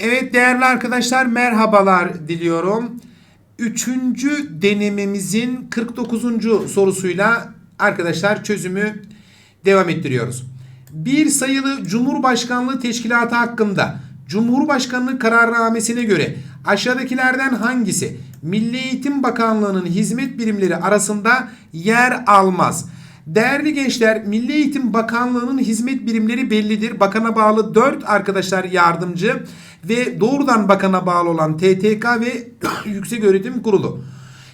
Evet değerli arkadaşlar merhabalar diliyorum. Üçüncü denememizin 49. sorusuyla arkadaşlar çözümü devam ettiriyoruz. Bir sayılı Cumhurbaşkanlığı Teşkilatı hakkında Cumhurbaşkanlığı kararnamesine göre aşağıdakilerden hangisi Milli Eğitim Bakanlığı'nın hizmet birimleri arasında yer almaz? Değerli gençler, Milli Eğitim Bakanlığı'nın hizmet birimleri bellidir. Bakana bağlı 4 arkadaşlar yardımcı ve doğrudan bakana bağlı olan TTK ve Yüksek Öğretim Kurulu.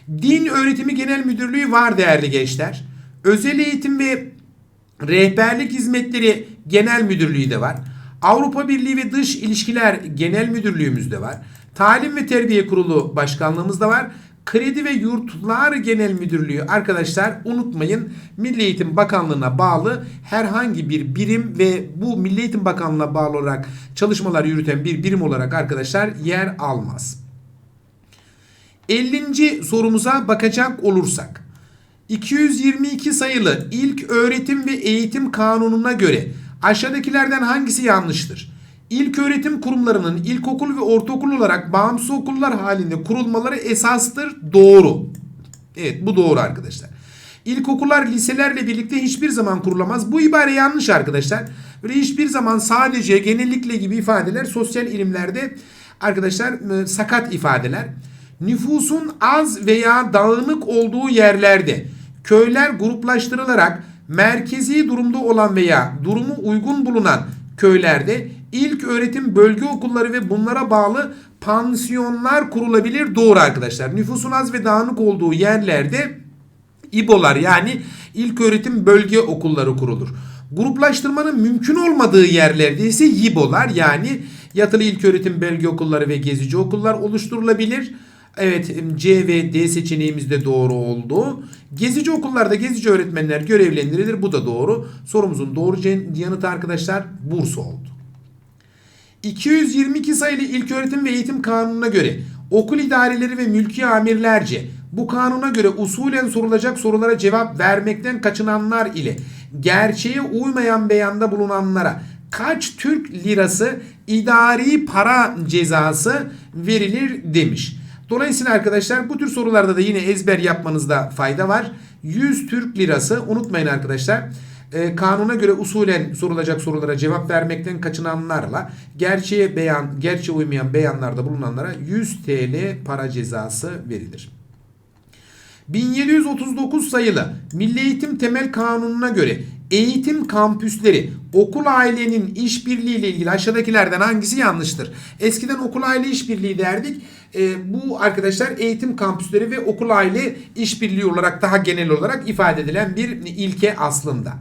Din Öğretimi Genel Müdürlüğü var değerli gençler. Özel eğitim ve rehberlik hizmetleri genel müdürlüğü de var. Avrupa Birliği ve Dış İlişkiler Genel Müdürlüğümüz de var. Talim ve Terbiye Kurulu Başkanlığımız da var. Kredi ve Yurtlar Genel Müdürlüğü arkadaşlar unutmayın Milli Eğitim Bakanlığı'na bağlı herhangi bir birim ve bu Milli Eğitim Bakanlığı'na bağlı olarak çalışmalar yürüten bir birim olarak arkadaşlar yer almaz. 50. sorumuza bakacak olursak 222 sayılı ilk öğretim ve eğitim kanununa göre aşağıdakilerden hangisi yanlıştır? İlk öğretim kurumlarının ilkokul ve ortaokul olarak bağımsız okullar halinde kurulmaları esastır. Doğru. Evet bu doğru arkadaşlar. İlkokullar liselerle birlikte hiçbir zaman kurulamaz. Bu ibare yanlış arkadaşlar. Böyle hiçbir zaman sadece genellikle gibi ifadeler sosyal ilimlerde arkadaşlar e, sakat ifadeler. Nüfusun az veya dağınık olduğu yerlerde köyler gruplaştırılarak merkezi durumda olan veya durumu uygun bulunan köylerde ilk öğretim bölge okulları ve bunlara bağlı pansiyonlar kurulabilir. Doğru arkadaşlar. Nüfusun az ve dağınık olduğu yerlerde İBO'lar yani ilk öğretim bölge okulları kurulur. Gruplaştırmanın mümkün olmadığı yerlerde ise YİBO'lar yani yatılı ilk öğretim bölge okulları ve gezici okullar oluşturulabilir. Evet C ve D seçeneğimiz de doğru oldu. Gezici okullarda gezici öğretmenler görevlendirilir. Bu da doğru. Sorumuzun doğru yanıtı arkadaşlar Bursa oldu. 222 sayılı İlköğretim ve Eğitim Kanunu'na göre okul idareleri ve mülki amirlerce bu kanuna göre usulen sorulacak sorulara cevap vermekten kaçınanlar ile gerçeğe uymayan beyanda bulunanlara kaç Türk lirası idari para cezası verilir demiş. Dolayısıyla arkadaşlar bu tür sorularda da yine ezber yapmanızda fayda var. 100 Türk lirası unutmayın arkadaşlar. E, kanuna göre usulen sorulacak sorulara cevap vermekten kaçınanlarla gerçeğe beyan, gerçeğe uymayan beyanlarda bulunanlara 100 TL para cezası verilir. 1739 sayılı Milli Eğitim Temel Kanunu'na göre eğitim kampüsleri okul ailenin işbirliği ile ilgili aşağıdakilerden hangisi yanlıştır? Eskiden okul aile işbirliği derdik. E, bu arkadaşlar eğitim kampüsleri ve okul aile işbirliği olarak daha genel olarak ifade edilen bir ilke aslında.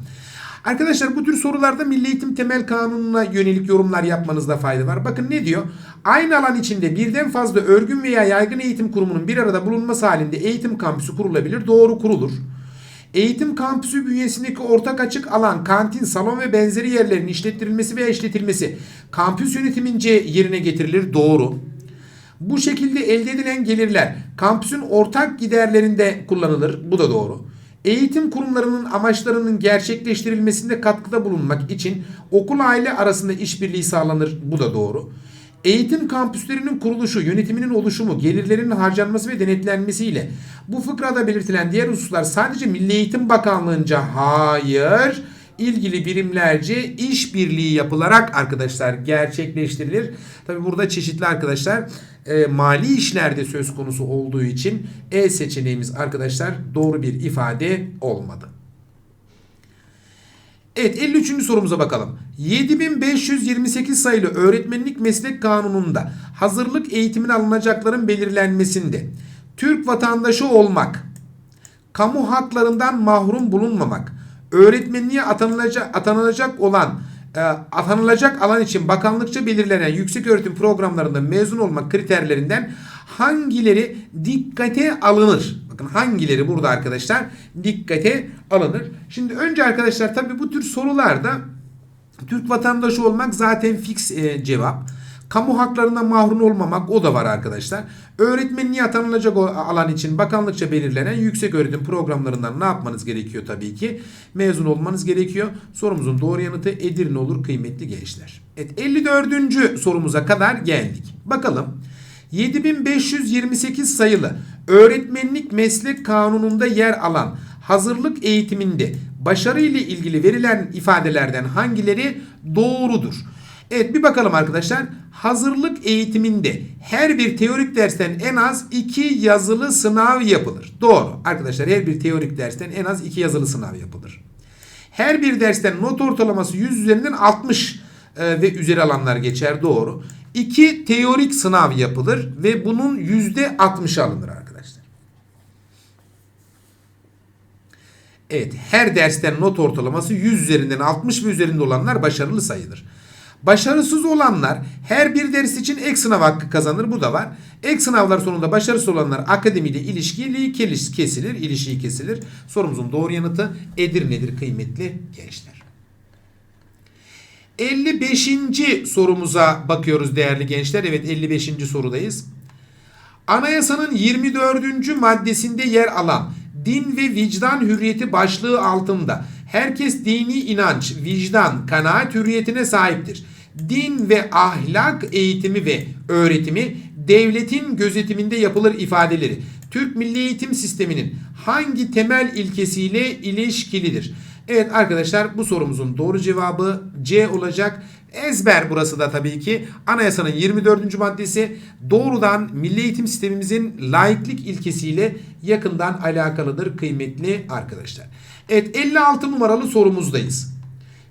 Arkadaşlar bu tür sorularda Milli Eğitim Temel Kanunu'na yönelik yorumlar yapmanızda fayda var. Bakın ne diyor? Aynı alan içinde birden fazla örgün veya yaygın eğitim kurumunun bir arada bulunması halinde eğitim kampüsü kurulabilir. Doğru kurulur. Eğitim kampüsü bünyesindeki ortak açık alan, kantin, salon ve benzeri yerlerin işlettirilmesi veya işletilmesi kampüs yönetimince yerine getirilir. Doğru. Bu şekilde elde edilen gelirler kampüsün ortak giderlerinde kullanılır. Bu da doğru. Eğitim kurumlarının amaçlarının gerçekleştirilmesinde katkıda bulunmak için okul aile arasında işbirliği sağlanır. Bu da doğru. Eğitim kampüslerinin kuruluşu, yönetiminin oluşumu, gelirlerin harcanması ve denetlenmesiyle bu fıkrada belirtilen diğer hususlar sadece Milli Eğitim Bakanlığı'nca hayır ilgili birimlerce işbirliği yapılarak arkadaşlar gerçekleştirilir. Tabi burada çeşitli arkadaşlar e, mali işlerde söz konusu olduğu için E seçeneğimiz arkadaşlar doğru bir ifade olmadı. Evet 53. sorumuza bakalım. 7528 sayılı öğretmenlik meslek kanununda hazırlık eğitimin alınacakların belirlenmesinde Türk vatandaşı olmak, kamu haklarından mahrum bulunmamak, öğretmenliğe atanılacak, atanılacak olan e, atanılacak alan için bakanlıkça belirlenen yüksek öğretim programlarında mezun olmak kriterlerinden hangileri dikkate alınır? Bakın hangileri burada arkadaşlar dikkate alınır. Şimdi önce arkadaşlar tabii bu tür sorularda Türk vatandaşı olmak zaten fix e, cevap. Kamu haklarından mahrum olmamak o da var arkadaşlar. Öğretmenliğe atanılacak alan için bakanlıkça belirlenen yüksek öğretim programlarından ne yapmanız gerekiyor tabii ki? Mezun olmanız gerekiyor. Sorumuzun doğru yanıtı Edirne olur kıymetli gençler. Evet 54. sorumuza kadar geldik. Bakalım 7528 sayılı öğretmenlik meslek kanununda yer alan hazırlık eğitiminde başarı ile ilgili verilen ifadelerden hangileri doğrudur? Evet bir bakalım arkadaşlar. Hazırlık eğitiminde her bir teorik dersten en az iki yazılı sınav yapılır. Doğru. Arkadaşlar her bir teorik dersten en az iki yazılı sınav yapılır. Her bir dersten not ortalaması 100 üzerinden 60 e, ve üzeri alanlar geçer. Doğru. İki teorik sınav yapılır ve bunun %60 alınır arkadaşlar. Evet her dersten not ortalaması 100 üzerinden 60 ve üzerinde olanlar başarılı sayılır. Başarısız olanlar her bir ders için ek sınav hakkı kazanır. Bu da var. Ek sınavlar sonunda başarısız olanlar akademiyle ilişkili kesilir, ilişiği kesilir. Sorumuzun doğru yanıtı Edirne'dir kıymetli gençler. 55. sorumuza bakıyoruz değerli gençler. Evet 55. sorudayız. Anayasanın 24. maddesinde yer alan din ve vicdan hürriyeti başlığı altında herkes dini inanç, vicdan, kanaat hürriyetine sahiptir. Din ve ahlak eğitimi ve öğretimi devletin gözetiminde yapılır ifadeleri Türk Milli Eğitim Sistemi'nin hangi temel ilkesiyle ilişkilidir? Evet arkadaşlar bu sorumuzun doğru cevabı C olacak. Ezber burası da tabii ki. Anayasanın 24. maddesi doğrudan milli eğitim sistemimizin laiklik ilkesiyle yakından alakalıdır kıymetli arkadaşlar. Evet 56 numaralı sorumuzdayız.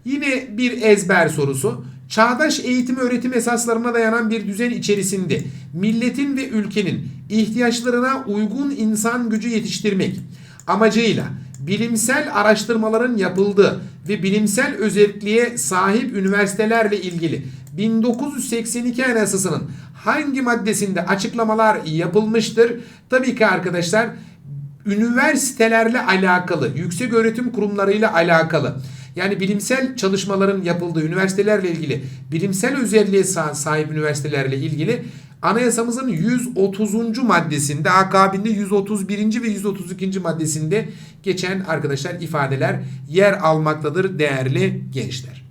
Yine bir ezber sorusu. Çağdaş eğitim öğretim esaslarına dayanan bir düzen içerisinde milletin ve ülkenin ihtiyaçlarına uygun insan gücü yetiştirmek amacıyla bilimsel araştırmaların yapıldığı ve bilimsel özelliğe sahip üniversitelerle ilgili 1982 Anayasası'nın hangi maddesinde açıklamalar yapılmıştır? Tabii ki arkadaşlar üniversitelerle alakalı, yüksek öğretim kurumlarıyla alakalı yani bilimsel çalışmaların yapıldığı üniversitelerle ilgili, bilimsel özelliğe sahip üniversitelerle ilgili Anayasamızın 130. maddesinde akabinde 131. ve 132. maddesinde geçen arkadaşlar ifadeler yer almaktadır değerli gençler.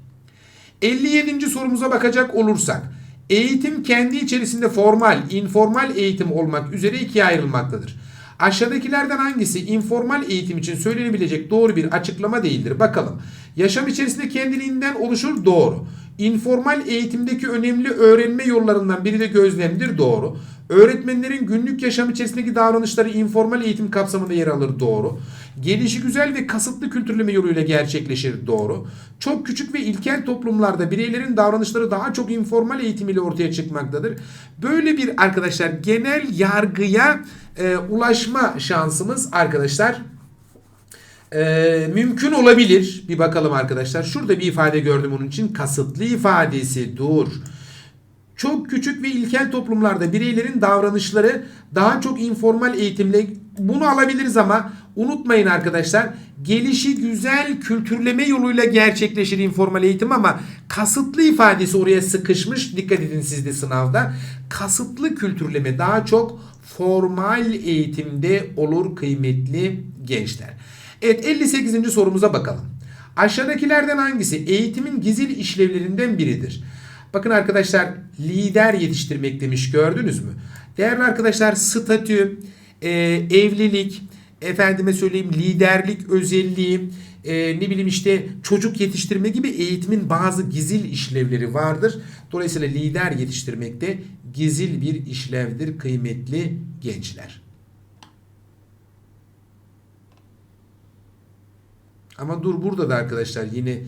57. sorumuza bakacak olursak eğitim kendi içerisinde formal, informal eğitim olmak üzere ikiye ayrılmaktadır. Aşağıdakilerden hangisi informal eğitim için söylenebilecek doğru bir açıklama değildir? Bakalım. Yaşam içerisinde kendiliğinden oluşur doğru. İnformal eğitimdeki önemli öğrenme yollarından biri de gözlemdir doğru. Öğretmenlerin günlük yaşam içerisindeki davranışları informal eğitim kapsamında yer alır doğru. Gelişi güzel ve kasıtlı kültürleme yoluyla gerçekleşir doğru. Çok küçük ve ilkel toplumlarda bireylerin davranışları daha çok informal eğitim ile ortaya çıkmaktadır. Böyle bir arkadaşlar genel yargıya e, ulaşma şansımız arkadaşlar e, mümkün olabilir. Bir bakalım arkadaşlar. Şurada bir ifade gördüm onun için. Kasıtlı ifadesi dur. Çok küçük ve ilkel toplumlarda bireylerin davranışları daha çok informal eğitimle bunu alabiliriz ama unutmayın arkadaşlar gelişi güzel kültürleme yoluyla gerçekleşir informal eğitim ama kasıtlı ifadesi oraya sıkışmış. Dikkat edin siz de sınavda. Kasıtlı kültürleme daha çok formal eğitimde olur kıymetli gençler. Evet 58. sorumuza bakalım. Aşağıdakilerden hangisi eğitimin gizli işlevlerinden biridir? Bakın arkadaşlar lider yetiştirmek demiş gördünüz mü? Değerli arkadaşlar statü, e, evlilik, efendime söyleyeyim liderlik özelliği, e, ne bileyim işte çocuk yetiştirme gibi eğitimin bazı gizil işlevleri vardır. Dolayısıyla lider yetiştirmek de gizil bir işlevdir kıymetli gençler. Ama dur burada da arkadaşlar yine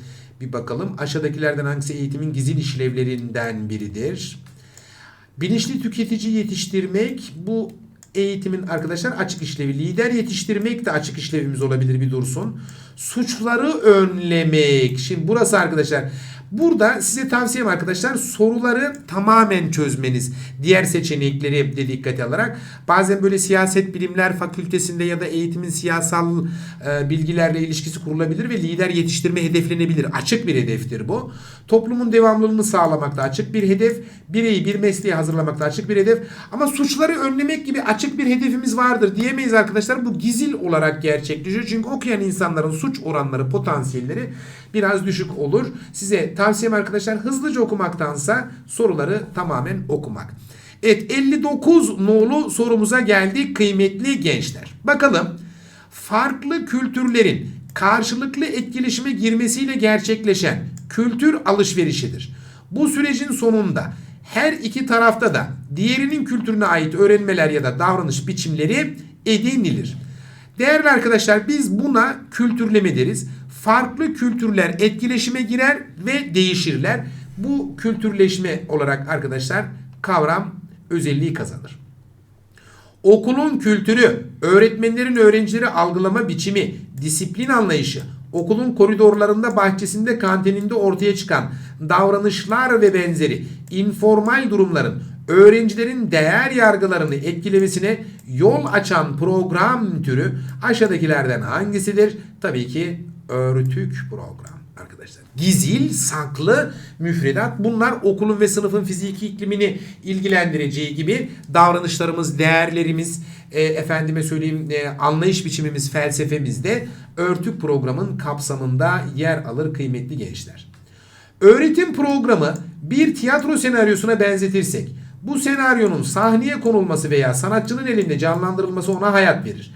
bir bakalım. Aşağıdakilerden hangisi eğitimin gizli işlevlerinden biridir? Bilinçli tüketici yetiştirmek bu eğitimin arkadaşlar açık işlevi. Lider yetiştirmek de açık işlevimiz olabilir bir dursun. Suçları önlemek. Şimdi burası arkadaşlar Burada size tavsiyem arkadaşlar soruları tamamen çözmeniz. Diğer seçenekleri de dikkate alarak bazen böyle siyaset bilimler fakültesinde ya da eğitimin siyasal e, bilgilerle ilişkisi kurulabilir ve lider yetiştirme hedeflenebilir. Açık bir hedeftir bu. Toplumun devamlılığını sağlamakta açık bir hedef. Bireyi bir mesleğe hazırlamakta açık bir hedef. Ama suçları önlemek gibi açık bir hedefimiz vardır diyemeyiz arkadaşlar. Bu gizil olarak gerçekleşiyor. Çünkü okuyan insanların suç oranları, potansiyelleri biraz düşük olur. Size tavsiyem arkadaşlar hızlıca okumaktansa soruları tamamen okumak. Evet 59 nolu sorumuza geldik kıymetli gençler. Bakalım farklı kültürlerin karşılıklı etkileşime girmesiyle gerçekleşen kültür alışverişidir. Bu sürecin sonunda her iki tarafta da diğerinin kültürüne ait öğrenmeler ya da davranış biçimleri edinilir. Değerli arkadaşlar biz buna kültürleme deriz. Farklı kültürler etkileşime girer ve değişirler. Bu kültürleşme olarak arkadaşlar kavram özelliği kazanır. Okulun kültürü, öğretmenlerin öğrencileri algılama biçimi, disiplin anlayışı, okulun koridorlarında, bahçesinde, kantininde ortaya çıkan davranışlar ve benzeri informal durumların öğrencilerin değer yargılarını etkilemesine yol açan program türü aşağıdakilerden hangisidir? Tabii ki örtük program arkadaşlar. Gizil, saklı, müfredat bunlar okulun ve sınıfın fiziki iklimini ilgilendireceği gibi davranışlarımız, değerlerimiz, e, efendime söyleyeyim e, anlayış biçimimiz, felsefemiz de örtük programın kapsamında yer alır kıymetli gençler. Öğretim programı bir tiyatro senaryosuna benzetirsek bu senaryonun sahneye konulması veya sanatçının elinde canlandırılması ona hayat verir.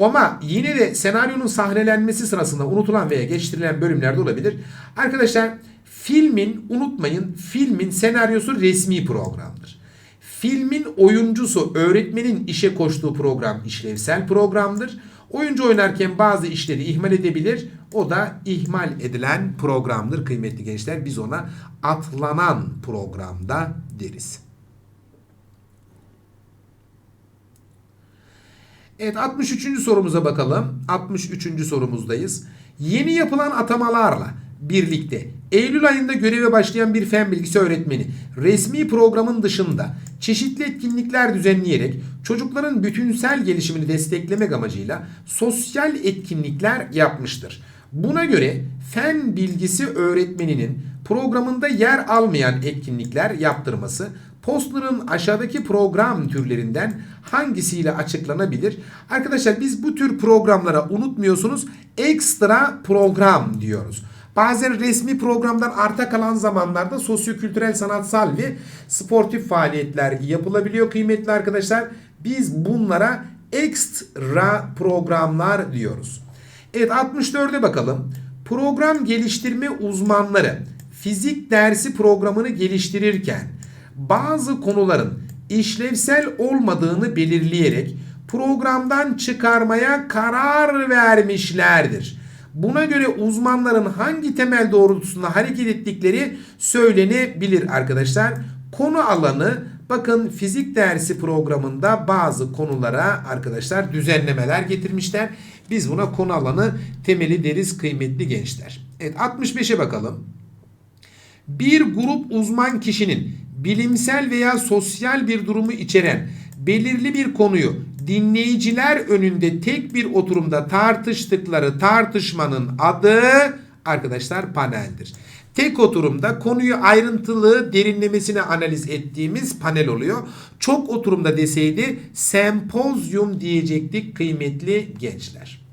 Ama yine de senaryonun sahnelenmesi sırasında unutulan veya geçiştirilen bölümler de olabilir. Arkadaşlar filmin unutmayın filmin senaryosu resmi programdır. Filmin oyuncusu öğretmenin işe koştuğu program işlevsel programdır. Oyuncu oynarken bazı işleri ihmal edebilir. O da ihmal edilen programdır kıymetli gençler. Biz ona atlanan programda deriz. Evet 63. sorumuza bakalım. 63. sorumuzdayız. Yeni yapılan atamalarla birlikte Eylül ayında göreve başlayan bir fen bilgisi öğretmeni resmi programın dışında çeşitli etkinlikler düzenleyerek çocukların bütünsel gelişimini desteklemek amacıyla sosyal etkinlikler yapmıştır. Buna göre fen bilgisi öğretmeninin programında yer almayan etkinlikler yaptırması Postner'ın aşağıdaki program türlerinden hangisiyle açıklanabilir? Arkadaşlar biz bu tür programlara unutmuyorsunuz ekstra program diyoruz. Bazen resmi programdan arta kalan zamanlarda sosyokültürel, sanatsal ve sportif faaliyetler yapılabiliyor kıymetli arkadaşlar. Biz bunlara ekstra programlar diyoruz. Evet 64'e bakalım. Program geliştirme uzmanları fizik dersi programını geliştirirken bazı konuların işlevsel olmadığını belirleyerek programdan çıkarmaya karar vermişlerdir. Buna göre uzmanların hangi temel doğrultusunda hareket ettikleri söylenebilir arkadaşlar. Konu alanı bakın fizik dersi programında bazı konulara arkadaşlar düzenlemeler getirmişler. Biz buna konu alanı temeli deriz kıymetli gençler. Evet 65'e bakalım. Bir grup uzman kişinin bilimsel veya sosyal bir durumu içeren belirli bir konuyu dinleyiciler önünde tek bir oturumda tartıştıkları tartışmanın adı arkadaşlar paneldir. Tek oturumda konuyu ayrıntılı derinlemesine analiz ettiğimiz panel oluyor. Çok oturumda deseydi sempozyum diyecektik kıymetli gençler.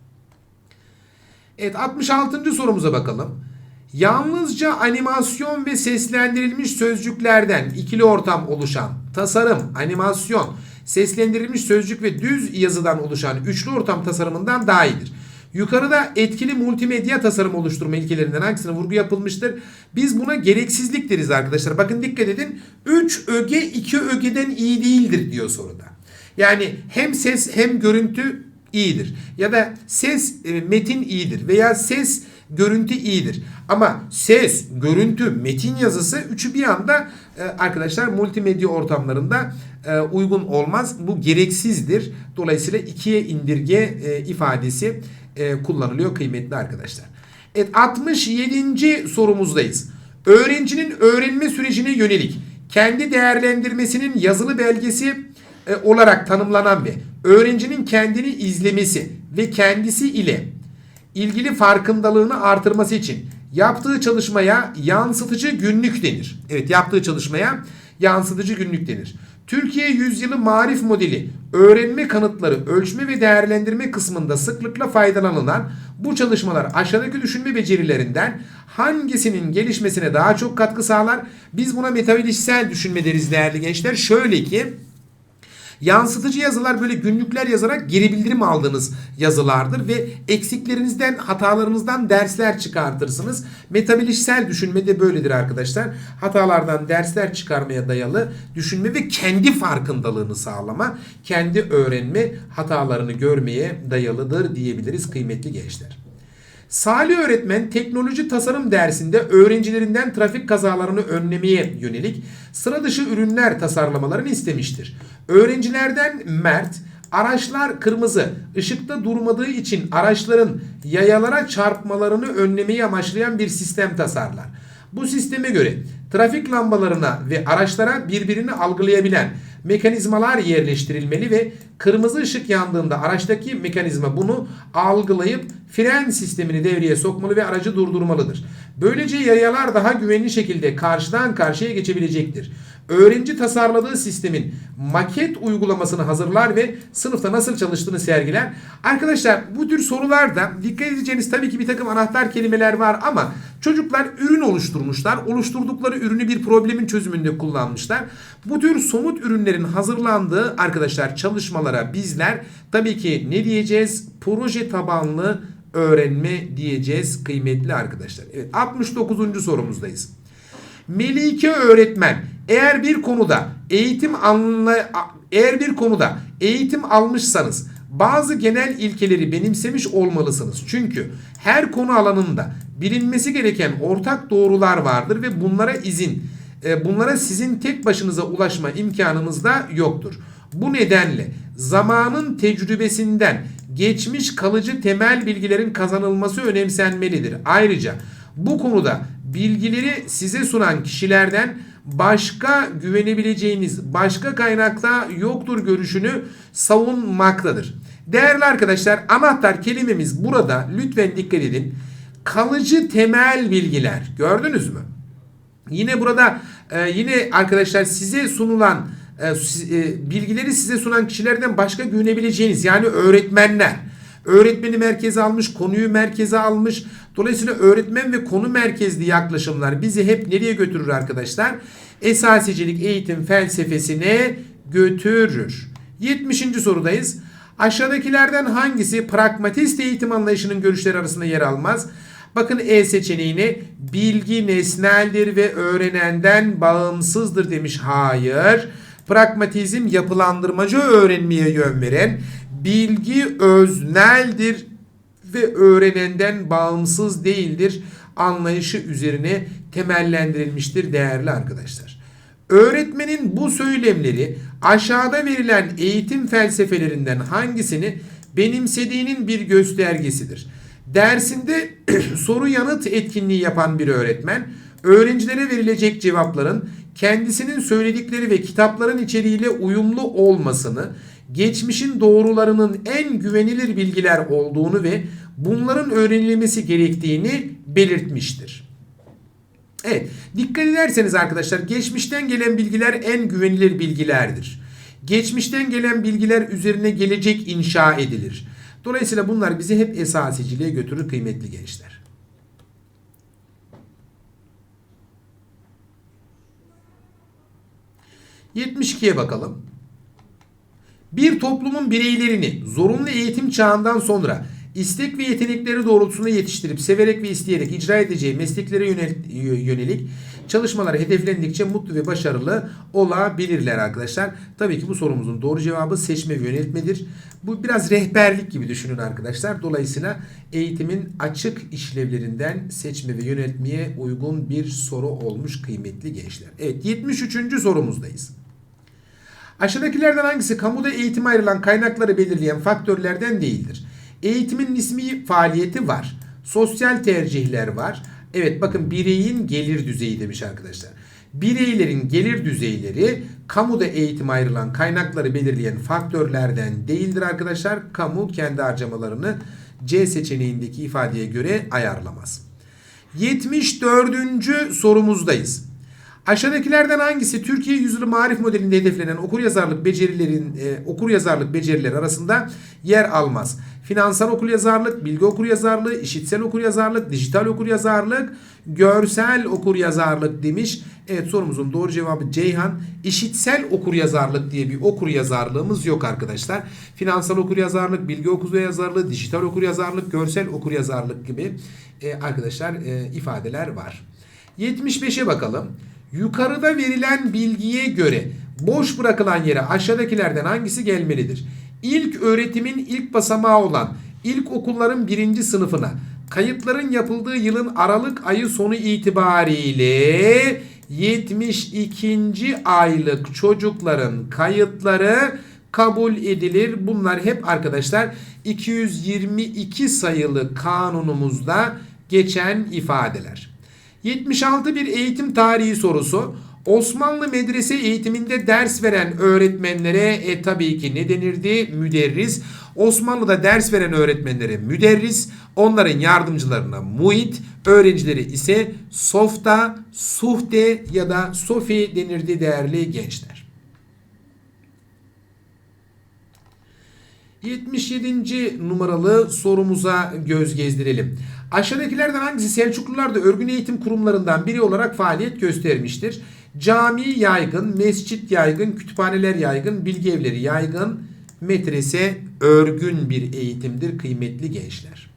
Evet 66. sorumuza bakalım. Yalnızca animasyon ve seslendirilmiş sözcüklerden ikili ortam oluşan tasarım, animasyon, seslendirilmiş sözcük ve düz yazıdan oluşan üçlü ortam tasarımından daha iyidir. Yukarıda etkili multimedya tasarım oluşturma ilkelerinden hangisine vurgu yapılmıştır? Biz buna gereksizlik deriz arkadaşlar. Bakın dikkat edin. 3 öge 2 ögeden iyi değildir diyor soruda. Yani hem ses hem görüntü iyidir. Ya da ses e, metin iyidir veya ses görüntü iyidir. Ama ses, görüntü, metin yazısı üçü bir anda e, arkadaşlar multimedya ortamlarında e, uygun olmaz. Bu gereksizdir. Dolayısıyla ikiye indirge e, ifadesi kullanılıyor kıymetli arkadaşlar. Evet 67. sorumuzdayız. Öğrencinin öğrenme sürecine yönelik kendi değerlendirmesinin yazılı belgesi olarak tanımlanan ve öğrencinin kendini izlemesi ve kendisi ile ilgili farkındalığını artırması için yaptığı çalışmaya yansıtıcı günlük denir. Evet yaptığı çalışmaya yansıtıcı günlük denir. Türkiye Yüzyılı Marif Modeli öğrenme kanıtları ölçme ve değerlendirme kısmında sıklıkla faydalanılan bu çalışmalar aşağıdaki düşünme becerilerinden hangisinin gelişmesine daha çok katkı sağlar? Biz buna metabilişsel düşünme deriz değerli gençler. Şöyle ki Yansıtıcı yazılar böyle günlükler yazarak geri bildirim aldığınız yazılardır ve eksiklerinizden, hatalarınızdan dersler çıkartırsınız. Metabilişsel düşünme de böyledir arkadaşlar. Hatalardan dersler çıkarmaya dayalı düşünme ve kendi farkındalığını sağlama, kendi öğrenme, hatalarını görmeye dayalıdır diyebiliriz kıymetli gençler. Salih öğretmen teknoloji tasarım dersinde öğrencilerinden trafik kazalarını önlemeye yönelik sıra dışı ürünler tasarlamalarını istemiştir. Öğrencilerden Mert araçlar kırmızı ışıkta durmadığı için araçların yayalara çarpmalarını önlemeyi amaçlayan bir sistem tasarlar. Bu sisteme göre trafik lambalarına ve araçlara birbirini algılayabilen mekanizmalar yerleştirilmeli ve kırmızı ışık yandığında araçtaki mekanizma bunu algılayıp fren sistemini devreye sokmalı ve aracı durdurmalıdır. Böylece yayalar daha güvenli şekilde karşıdan karşıya geçebilecektir. Öğrenci tasarladığı sistemin maket uygulamasını hazırlar ve sınıfta nasıl çalıştığını sergiler. Arkadaşlar bu tür sorularda dikkat edeceğiniz tabii ki bir takım anahtar kelimeler var ama çocuklar ürün oluşturmuşlar. Oluşturdukları ürünü bir problemin çözümünde kullanmışlar. Bu tür somut ürünlerin hazırlandığı arkadaşlar çalışmalara bizler tabii ki ne diyeceğiz? Proje tabanlı öğrenme diyeceğiz kıymetli arkadaşlar. Evet 69. sorumuzdayız. Melike öğretmen eğer bir konuda eğitim anla eğer bir konuda eğitim almışsanız bazı genel ilkeleri benimsemiş olmalısınız. Çünkü her konu alanında bilinmesi gereken ortak doğrular vardır ve bunlara izin e, bunlara sizin tek başınıza ulaşma imkanınız da yoktur. Bu nedenle zamanın tecrübesinden geçmiş kalıcı temel bilgilerin kazanılması önemsenmelidir. Ayrıca bu konuda bilgileri size sunan kişilerden başka güvenebileceğiniz başka kaynakta yoktur görüşünü savunmaktadır. Değerli arkadaşlar anahtar kelimemiz burada lütfen dikkat edin. Kalıcı temel bilgiler gördünüz mü? Yine burada e, yine arkadaşlar size sunulan e, e, bilgileri size sunan kişilerden başka güvenebileceğiniz yani öğretmenler. Öğretmeni merkeze almış, konuyu merkeze almış. Dolayısıyla öğretmen ve konu merkezli yaklaşımlar bizi hep nereye götürür arkadaşlar? Esasicilik eğitim felsefesine götürür. 70. sorudayız. Aşağıdakilerden hangisi pragmatist eğitim anlayışının görüşleri arasında yer almaz? Bakın E seçeneğini bilgi nesneldir ve öğrenenden bağımsızdır demiş. Hayır. Pragmatizm yapılandırmacı öğrenmeye yön veren bilgi özneldir ve öğrenenden bağımsız değildir anlayışı üzerine temellendirilmiştir değerli arkadaşlar. Öğretmenin bu söylemleri aşağıda verilen eğitim felsefelerinden hangisini benimsediğinin bir göstergesidir. Dersinde soru yanıt etkinliği yapan bir öğretmen öğrencilere verilecek cevapların kendisinin söyledikleri ve kitapların içeriğiyle uyumlu olmasını, geçmişin doğrularının en güvenilir bilgiler olduğunu ve bunların öğrenilmesi gerektiğini belirtmiştir. Evet, dikkat ederseniz arkadaşlar geçmişten gelen bilgiler en güvenilir bilgilerdir. Geçmişten gelen bilgiler üzerine gelecek inşa edilir. Dolayısıyla bunlar bizi hep esasiciliğe götürür kıymetli gençler. ...72'ye bakalım. Bir toplumun bireylerini zorunlu eğitim çağından sonra istek ve yetenekleri doğrultusunda yetiştirip severek ve isteyerek icra edeceği mesleklere yönelik çalışmalar hedeflendikçe mutlu ve başarılı olabilirler arkadaşlar. Tabii ki bu sorumuzun doğru cevabı seçme ve yönetmedir. Bu biraz rehberlik gibi düşünün arkadaşlar. Dolayısıyla eğitimin açık işlevlerinden seçme ve yönetmeye uygun bir soru olmuş kıymetli gençler. Evet 73. sorumuzdayız. Aşağıdakilerden hangisi kamuda eğitime ayrılan kaynakları belirleyen faktörlerden değildir? Eğitimin ismi faaliyeti var. Sosyal tercihler var. Evet bakın bireyin gelir düzeyi demiş arkadaşlar. Bireylerin gelir düzeyleri kamuda eğitim ayrılan kaynakları belirleyen faktörlerden değildir arkadaşlar. Kamu kendi harcamalarını C seçeneğindeki ifadeye göre ayarlamaz. 74. sorumuzdayız. Aşağıdakilerden hangisi Türkiye Yüzyılı Marif Modeli'nde hedeflenen okuryazarlık becerilerin e, okuryazarlık becerileri arasında yer almaz? Finansal okuryazarlık, bilgi okuryazarlığı, işitsel okuryazarlık, dijital okuryazarlık, görsel okuryazarlık demiş. Evet sorumuzun doğru cevabı Ceyhan. İşitsel okuryazarlık diye bir okuryazarlığımız yok arkadaşlar. Finansal okuryazarlık, bilgi okuryazarlığı, dijital okuryazarlık, görsel okuryazarlık gibi e, arkadaşlar e, ifadeler var. 75'e bakalım. Yukarıda verilen bilgiye göre boş bırakılan yere aşağıdakilerden hangisi gelmelidir? İlk öğretimin ilk basamağı olan ilk okulların birinci sınıfına kayıtların yapıldığı yılın Aralık ayı sonu itibariyle 72. aylık çocukların kayıtları kabul edilir. Bunlar hep arkadaşlar 222 sayılı kanunumuzda geçen ifadeler. 76 bir eğitim tarihi sorusu. Osmanlı medrese eğitiminde ders veren öğretmenlere e, tabii ki ne denirdi? Müderris. Osmanlı'da ders veren öğretmenlere müderris, onların yardımcılarına muit, öğrencileri ise softa, suhte ya da sofi denirdi değerli gençler. 77. numaralı sorumuza göz gezdirelim. Aşağıdakilerden hangisi Selçuklularda örgün eğitim kurumlarından biri olarak faaliyet göstermiştir? Cami yaygın, mescit yaygın, kütüphaneler yaygın, bilgi evleri yaygın, medrese örgün bir eğitimdir kıymetli gençler.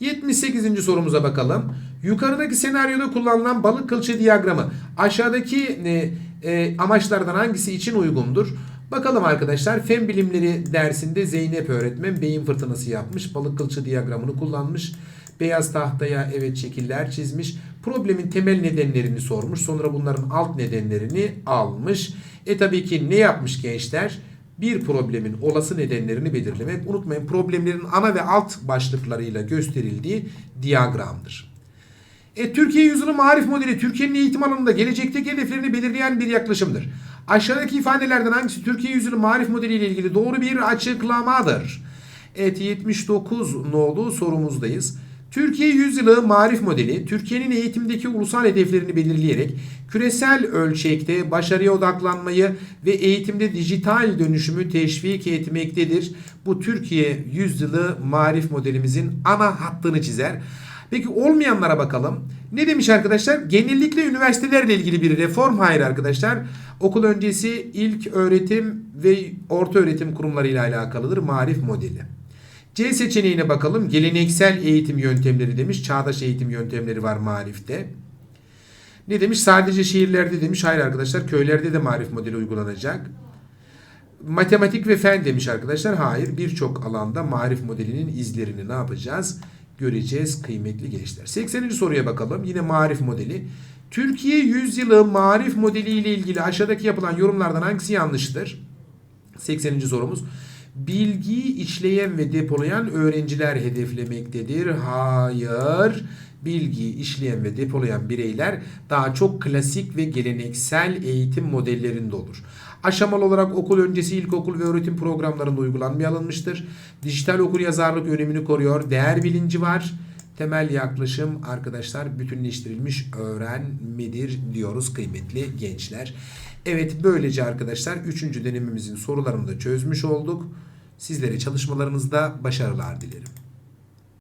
78. sorumuza bakalım. Yukarıdaki senaryoda kullanılan balık kılçı diyagramı aşağıdaki e, e, amaçlardan hangisi için uygundur? Bakalım arkadaşlar fen bilimleri dersinde Zeynep öğretmen beyin fırtınası yapmış. Balık kılçı diyagramını kullanmış. Beyaz tahtaya evet şekiller çizmiş. Problemin temel nedenlerini sormuş. Sonra bunların alt nedenlerini almış. E tabii ki ne yapmış gençler? Bir problemin olası nedenlerini belirlemek. Unutmayın problemlerin ana ve alt başlıklarıyla gösterildiği diyagramdır. E, Türkiye Yüzyılı Marif Modeli Türkiye'nin eğitim alanında gelecekteki hedeflerini belirleyen bir yaklaşımdır. Aşağıdaki ifadelerden hangisi Türkiye Yüzyılı Marif Modeli ile ilgili doğru bir açıklamadır? Evet 79 nolu sorumuzdayız. Türkiye Yüzyılı Marif Modeli, Türkiye'nin eğitimdeki ulusal hedeflerini belirleyerek küresel ölçekte başarıya odaklanmayı ve eğitimde dijital dönüşümü teşvik etmektedir. Bu Türkiye Yüzyılı Marif Modelimizin ana hattını çizer. Peki olmayanlara bakalım. Ne demiş arkadaşlar? Genellikle üniversitelerle ilgili bir reform. Hayır arkadaşlar. Okul öncesi ilk öğretim ve orta öğretim kurumlarıyla alakalıdır. Marif modeli. C seçeneğine bakalım. Geleneksel eğitim yöntemleri demiş. Çağdaş eğitim yöntemleri var marifte. Ne demiş? Sadece şehirlerde demiş. Hayır arkadaşlar köylerde de marif modeli uygulanacak. Matematik ve fen demiş arkadaşlar. Hayır birçok alanda marif modelinin izlerini ne yapacağız? Göreceğiz kıymetli gençler. 80. soruya bakalım. Yine marif modeli. Türkiye yüzyılı marif modeli ile ilgili aşağıdaki yapılan yorumlardan hangisi yanlıştır? 80. sorumuz. Bilgiyi işleyen ve depolayan öğrenciler hedeflemektedir. Hayır. Bilgiyi işleyen ve depolayan bireyler daha çok klasik ve geleneksel eğitim modellerinde olur. Aşamalı olarak okul öncesi ilkokul ve öğretim programlarında uygulanmaya alınmıştır. Dijital okur yazarlık önemini koruyor. Değer bilinci var. Temel yaklaşım arkadaşlar bütünleştirilmiş öğrenmedir diyoruz kıymetli gençler. Evet böylece arkadaşlar 3. dönemimizin sorularını da çözmüş olduk. Sizlere çalışmalarınızda başarılar dilerim.